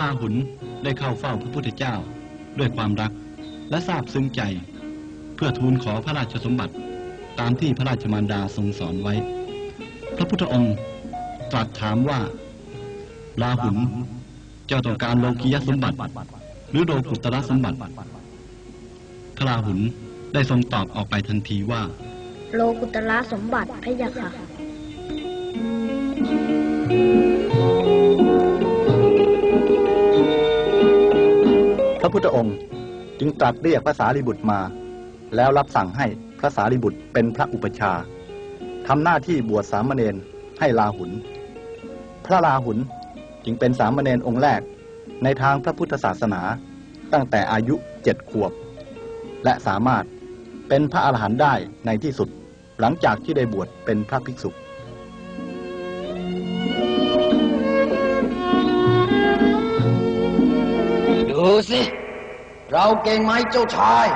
ราหุลได้เข้าเฝ้าพระพุทธเจ้าด้วยความรักและซาบซึ้งใจ เพื่อทูลขอพระราชสมบัติตามที่พระราชมารดาทรงสอนไว้ พระพุทธองค์ตรัสถามว่าราหุลเจ้าต้องการโลกียสมบัติ หรือโลกุตระสมบัติ พระราหุลได้ทรงตอบออกไปทันทีว่า โลกุตระสมบัติพระยะค่ะพ ระพุทธองค์จึงตรัสเรียกพระสารีบุตรมา แล้วรับสั่งให้พระสารีบุตรเป็นพระอุปชาทำหน้าที่บวชสามเณรให้ลาหุน พระลาหุนจึงเป็นสามเณรองค์แรกในทางพระพุทธศาสนาตั้งแต่อายุเจ็ดขวบ และสามารถเป็นพระอาหารหันต์ได้ในที่สุด หลังจากที่ได้บวชเป็นพระภิกษุ เราเก่งไหมเจ้าชาย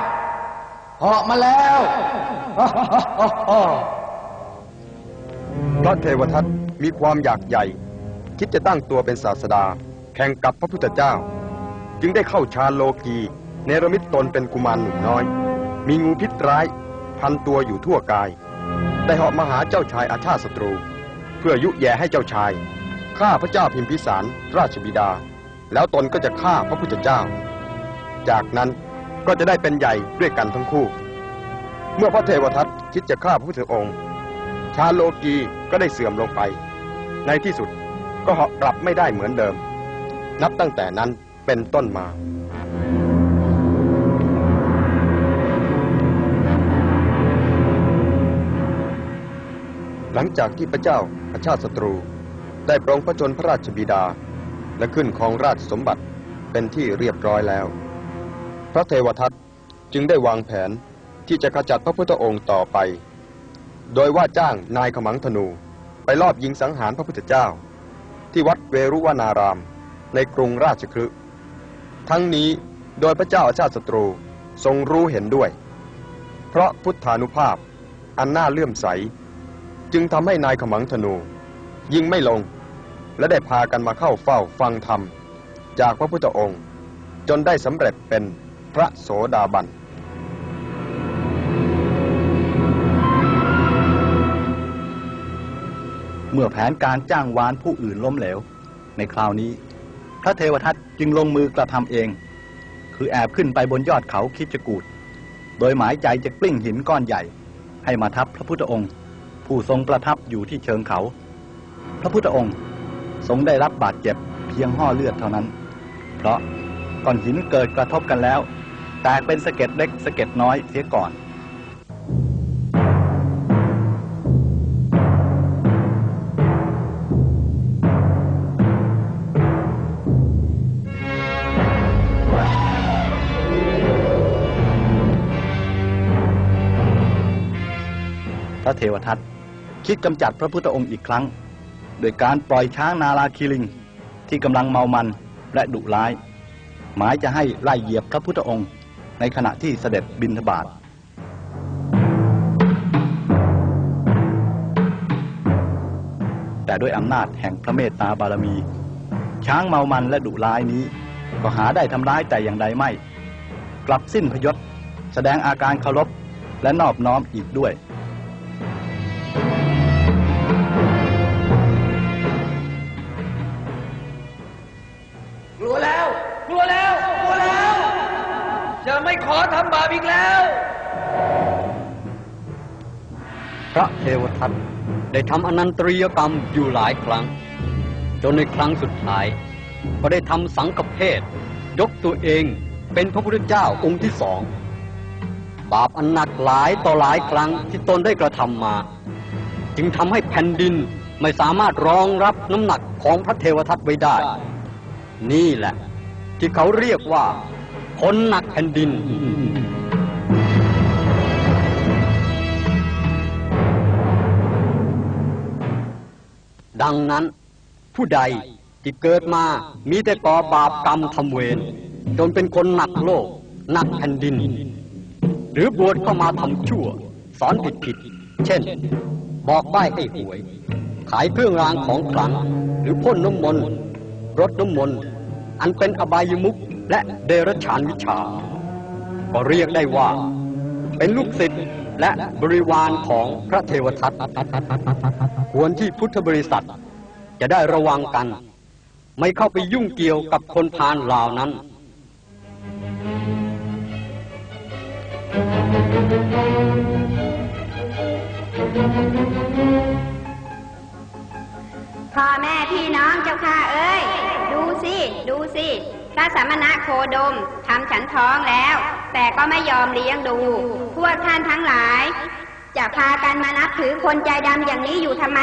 เหาะมาแล้วพระเทวทัตมีความอยากใหญ่ คิดจะตั้งตัวเป็นศาสดา แข่งกับพระพุทธเจ้า จึงได้เข้าฌานโลกีเนรมิตตนเป็นกุมารหนุ่มน้อย มีงูพิษร้าย พันตัวอยู่ทั่วกายได้เหาะมาหาเจ้าชายอาชาติศัตรู เพื่อยุแย่ให้เจ้าชายฆ่าพระเจ้าพิมพิสารราชบิดา แล้วตนก็จะฆ่าพระพุทธเจ้า จากนั้นก็จะได้เป็นใหญ่ด้วยกันทั้งคู่ เมื่อพระเทวทัตคิดจะฆ่าพระพุทธองค์ ชาโลกีก็ได้เสื่อมลงไป ในที่สุดก็เหาะกลับไม่ได้เหมือนเดิม นับตั้งแต่นั้นเป็นต้นมาหลังจากที่พระเจ้าอาชาติศัตรู ได้ปรองพระชนพระราชบิดา และขึ้นครองราชสมบัติเป็นที่เรียบร้อยแล้ว ระเทวทัตจึงได้วางแผนที่จะขจัดพระพุทธองค์ต่อไป โดยว่าจ้างนายขมังธนู ไปลอบยิงสังหารพระพุทธเจ้า ที่วัดเวรุวนาราม ในกรุงราชคฤห์ทั้งนี้โดยพระเจ้าอาชาติศัตรูทรงรู้เห็นด้วย เพราะพุทธานุภาพอันน่าเลื่อมใส จึงทำให้นายขมังธนู ยิงไม่ลง และได้พากันมาเข้าเฝ้าฟังธรรม จากพระพุทธองค์ จนได้สำเร็จเป็น พระโสดาบัน เมื่อแผนการจ้างวานผู้อื่นล้มเหลว ในคราวนี้ พระเทวทัตจึงลงมือกระทำเอง คือแอบขึ้นไปบนยอดเขาคิดจกูดโดยหมายใจจะกลิ้งหินก้อนใหญ่ ให้มาทับพระพุทธองค์ ผู้ทรงประทับอยู่ที่เชิงเขา พระพุทธองค์ทรงได้รับบาดเจ็บเพียงห่อเลือดเท่านั้น เพราะก้อนหินเกิดกระทบกันแล้ว แตกเป็นสะเก็ดเล็กสะเก็ดน้อยเสียก่อน พระเทวทัตคิดกำจัดพระพุทธองค์อีกครั้ง โดยการปล่อยช้างนาลาคีลิงที่กำลังเมามันและดุร้าย หมายจะให้ไล่เหยียบพระพุทธองค์ ในขณะที่เสด็จบินทบาทแต่ด้วยอำนาจแห่งพระเมตตาบารมี ช้างเมามันและดุร้ายนี้ ก็หาได้ทำร้ายแต่อย่างใดไม่ กลับสิ้นพยศ แสดงอาการเคารพและนอบน้อมอีกด้วย พระเทวทัตได้ทำอนันตริยกรรมอยู่หลายครั้ง จนในครั้งสุดท้าย ก็ได้ทำสังฆเพศยกตัวเองเป็นพระพุทธเจ้าองค์ที่สอง บาปอันหนักหลายต่อหลายครั้งที่ตนได้กระทำมา จึงทำให้แผ่นดินไม่สามารถรองรับน้ำหนักของพระเทวทัตไว้ได้ นี่แหละ ที่เขาเรียกว่าคนหนักแผ่นดิน ดังนั้น ผู้ใดที่เกิดมามีแต่ก่อบาปกรรมทำเวรจนเป็นคนหนักโลกหนักแผ่นดิน หรือบวชเข้ามาทำชั่ว สอนผิดผิด เช่น บอกใบ้ให้หวย ขายเครื่องรางของขลัง หรือพ่นน้ำมนต์รดน้ำมนต์อันเป็นอบายมุขและเดรัจฉานวิชา ก็เรียกได้ว่า เป็นลูกศิษย์ และบริวารของพระเทวทัตควรที่พุทธบริษัท จะได้ระวังกัน ไม่เข้าไปยุ่งเกี่ยวกับคนพาลเหล่านั้น พ่อแม่พี่น้องเจ้าค่ะเอ้ย ดูสิ ดูสิพระสมณะโคดมทำฉันท้องแล้ว แต่ก็ไม่ยอมเลี้ยงดู พวกท่านทั้งหลาย จะพากันมานับถือคนใจดำอย่างนี้อยู่ทำไม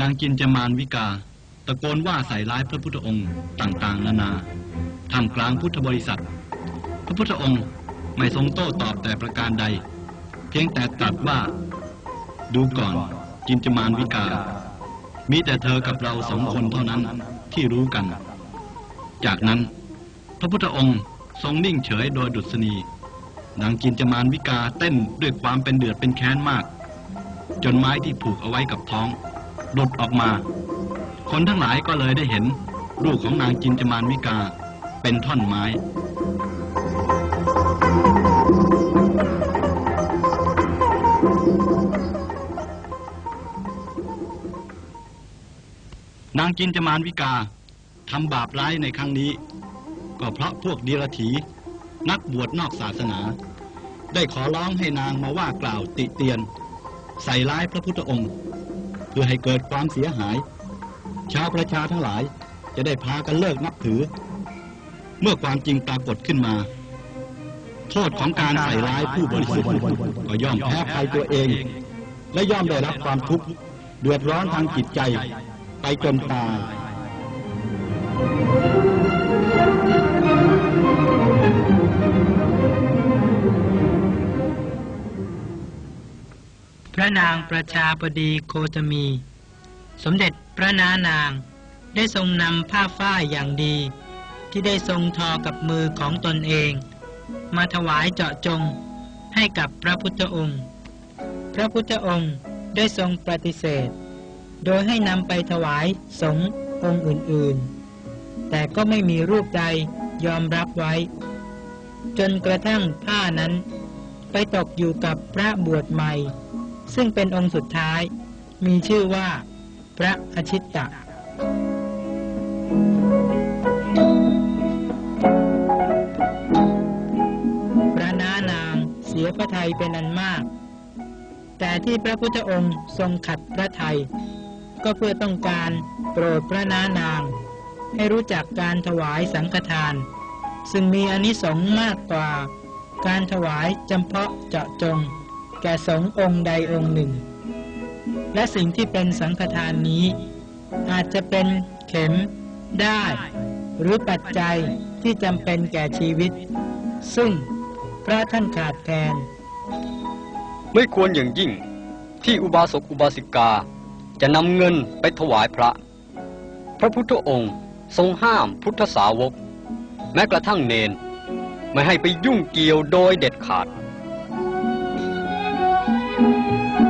นางจินจามานวิกา ตะโกนว่าใส่ร้ายพระพุทธองค์ต่างๆ นานาท่ามกลางพุทธบริษัท พระพุทธองค์ไม่ทรงโต้ตอบแต่ประการใด เพียงแต่ตรัสว่า ดูก่อน จินจามานวิกา มีแต่เธอกับเราสองคนเท่านั้นที่รู้กัน จากนั้น พระพุทธองค์ ทรงนิ่งเฉยโดยดุษณีนางจินจามานวิกาเต้นด้วยความเป็นเดือดเป็นแค้นมาก จนไม้ที่ผูกเอาไว้กับท้องหลุดออกมา คนทั้งหลายก็เลยได้เห็นรูปของนางจินจามานวิกาเป็นท่อนไม้นางจินจามานวิกาทำบาปร้ายในครั้งนี้ ก็เพราะพวกเดียรถีนักบวชนอกศาสนา ได้ขอร้องให้นางมาว่ากล่าวติเตียน ใส่ร้ายพระพุทธองค์ เพื่อให้เกิดความเสียหาย ชาวประชาทั้งหลายจะได้พากันเลิกนับถือ เมื่อความจริงปรากฏขึ้นมา โทษของการใส่ร้ายผู้บริสุทธิ์ก็ย่อมแพ้ภัยตัวเอง และย่อมได้รับความทุกข์เดือดร้อนทางจิตใจไปจนตาย ระนางประชาบดีโคตมี สมเด็จพระนานางได้ทรงนำผ้าฝ้ายอย่างดี ที่ได้ทรงทอกับมือของตนเอง มาถวายเจาะจงให้กับพระพุทธองค์ พระพุทธองค์ได้ทรงปฏิเสธ โดยให้นำไปถวายสงฆ์องค์อื่นๆ แต่ก็ไม่มีรูปใดยอมรับไว้ จนกระทั่งผ้านั้น ไปตกอยู่กับพระบวชใหม่ ซึ่งเป็นองค์สุดท้าย มีชื่อว่า พระอชิตตะพระนานางเสียพระทัยเป็นอันมาก แต่ที่พระพุทธองค์ทรงขัดพระทัยก็เพื่อต้องการโปรดพระนานาง ให้รู้จักการถวายสังฆทาน ซึ่งมีอานิสงส์มากกว่าการถวายจำเพาะเจาะจง แก่สงองค์ใดองค์หนึ่ง และสิ่งที่เป็นสังฆทานนี้ อาจจะเป็นเข็ม ได้ หรือปัจจัยที่จำเป็นแก่ชีวิต ซึ่งพระท่านขาดแคลนไม่ควรอย่างยิ่งที่อุบาสกอุบาสิกาจะนำเงินไปถวายพระ พระพุทธองค์ทรงห้ามพุทธสาวก แม้กระทั่งเนน ไม่ให้ไปยุ่งเกี่ยวโดยเด็ดขาด Música